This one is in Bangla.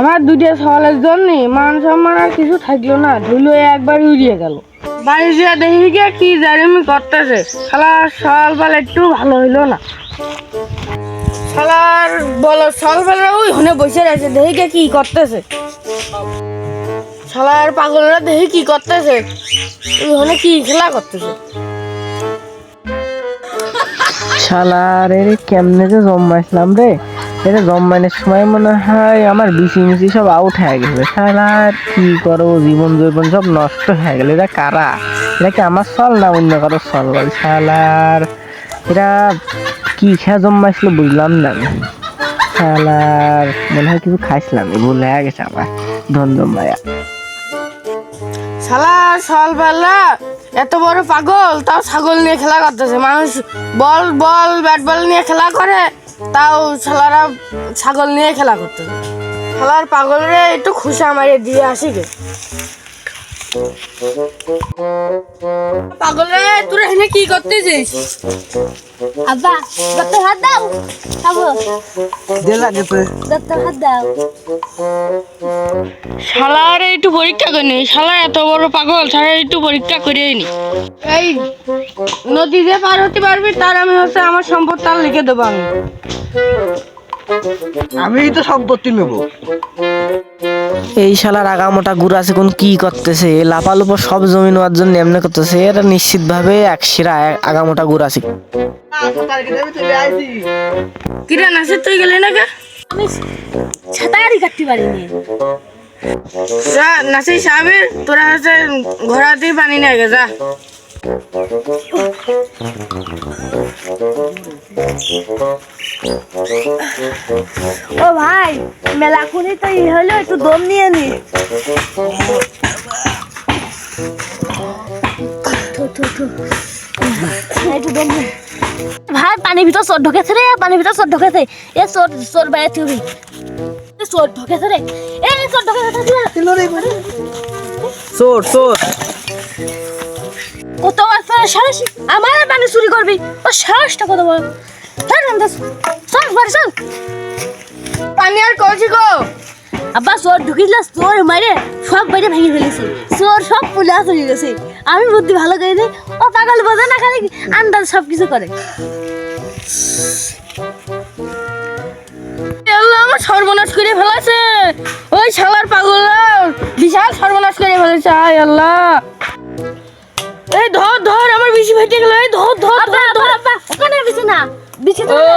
আমার দুটো সওয়ালের জন্য মান সম্মান আর কিছু থাকল না, ধুলো একবার উড়িয়ে গেল। বাড়ি যা দেখি গিয়ে কি জারিমি করতেছে। শালা সওয়াল পাল একটু ভালো হইল না। শালার বলো পালরা ওই হনে বসে রয়েছে, দেখি গিয়ে কি করতেছে। শালার পাগলরা দেখি কি করতেছে। ওই হনে কি খেলা করতেছে। শালার এর কেমনে যে জম্মাইছিলাম রে। এটা জম্মাইনের সময় মনে হয় আমার বিসি মিসি সব আউট হয়ে গেছে। শালার কি করো জীবন জৈবন সব নষ্ট হয়ে গেল। এটা কারা? এটা কি আমার চল না অন্য কারও চল বল শালার এরা কি খেয়া জম্মাইছিল বুঝলাম না আমি। সালার মনে হয় কিছু খাইছিলাম ভুল হয়ে গেছে আমার। ধন জম্মায়া শালা সকালবেলা এত বড় পাগল, তাও ছাগল নিয়ে খেলা করতেছে। মানুষ বল বল, ব্যাট বল নিয়ে খেলা করে। তাও শালারা ছাগল নিয়ে খেলা করতো। শালার পাগলরে একটু খুশি মারিয়ে দিয়ে আসি গে। পাগল রে তোরা এখানে কি করতেছিস? আব্বা দত্তর হাত দাও। খাব। দত্তর হাত দাও। শালার একটু পরীক্ষা করে নি। শালা এত বড় পাগল শালা একটু পরীক্ষা করে নি। এই নদী যে পার হতে পারবি তার আমি হচ্ছে আমার সম্পদ তার লিখে দেবো আমি। আমি তো সম্পত্তি নেব। এই শালার আগামোটা গুড় আছে কোন কি করতেছে? লাপালুপো সব জমি নেওয়ার জন্য এমনি করতেছে। এটা নিশ্চিত ভাবে এক শিরা আগামোটা গুড় আছে। কিরা নাসির তুই গেলি না আমি ছাতারি কাটতে পারিনি। যা নাসির সাহেবের তোরা হচ্ছে ঘোড়াতেই পানি নিয়ে গে যা। ও ভাই মেলা মেলাখুনি তো ই হলো একটু দম নিয়ে নি। ভাই পানির ভিতর চোর ঢোকেছে রে পানির ভিতর চোর ঢোকেছে। এ চোর চোর বাইরে তুই এ চোর ঢোকেছে রে। এ চোর ঢোকেছে চোর চোর কত আমার পানি চুরি করবি। ও সাহসটা কত বড় চল রামদাস চল বাড়ি চল। পানি আর কলছি গো। আব্বা চোর ঢুকিছিল চোর মারে সব বাইরে ভেঙে ফেলেছে। চোর সব পুলা চলে গেছে আমি বুদ্ধি ভালো করে দিই ও পাগল বোঝে না খালি আন্দাজ সব কিছু করে আমার সর্বনাশ করে ফেলেছে। ওই শালার পাগল বিশাল সর্বনাশ করে ফেলেছে আয় আল্লাহ। এই ধর ধর আমার বেশি ফেটে গেল এই ধর ধর ধর। ধর ও